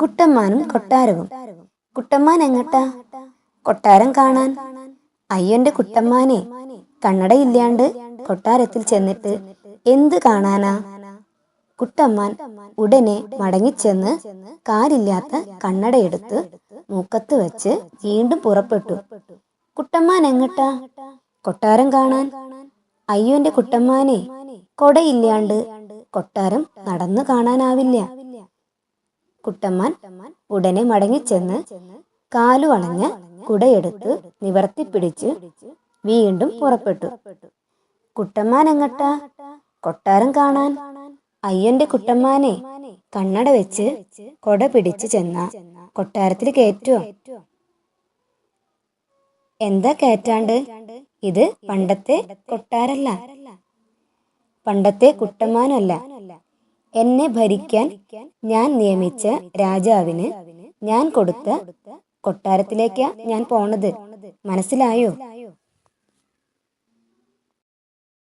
കുട്ടമ്മാനും കൊട്ടാരവും. കുട്ടമ്മാൻ എങ്ങട്ടാ? കൊട്ടാരം കാണാൻ. അയ്യന്റെ കുട്ടമ്മാനെ കണ്ണടയില്ലാണ്ട് കൊട്ടാരത്തിൽ ചെന്നിട്ട് എന്ത് കാണാനാ? കുട്ടമ്മാൻ ഉടനെ മടങ്ങിച്ചെന്ന് കാലില്ലാത്ത കണ്ണടയെടുത്ത് മൂക്കത്ത് വെച്ച് വീണ്ടും പുറപ്പെട്ടു. കുട്ടമ്മാൻ എങ്ങട്ടാ? കൊട്ടാരം കാണാൻ. അയ്യോന്റെ കുട്ടമ്മാനെ കൊടയില്ലാണ്ട് കൊട്ടാരം നടന്നു കാണാനാവില്ല. കുട്ടമ്മാൻ ഉടനെ മടങ്ങിച്ചെന്ന് കാലു വളഞ്ഞ് കുടയെടുത്ത് നിവർത്തിപ്പിടിച്ച് വീണ്ടും പുറപ്പെട്ടു. കുട്ടമ്മാൻ എങ്ങട്ടാ? കൊട്ടാരം കാണാൻ. അയ്യന്റെ കുട്ടമ്മാനെ കണ്ണട വെച്ച് കൊട പിടിച്ച് ചെന്ന കൊട്ടാരത്തിൽ കയറ്റുവോ? എന്താ കയറ്റാണ്ട്? ഇത് പണ്ടത്തെ കൊട്ടാരല്ല. പണ്ടത്തെ കുട്ടമ്മാനല്ല. എന്നെ ഭരിക്കാൻ ഞാൻ നിയമിച്ച രാജാവിന് ഞാൻ കൊടുത്ത കൊട്ടാരത്തിലേക്കാ ഞാൻ പോണത്. മനസ്സിലായോ?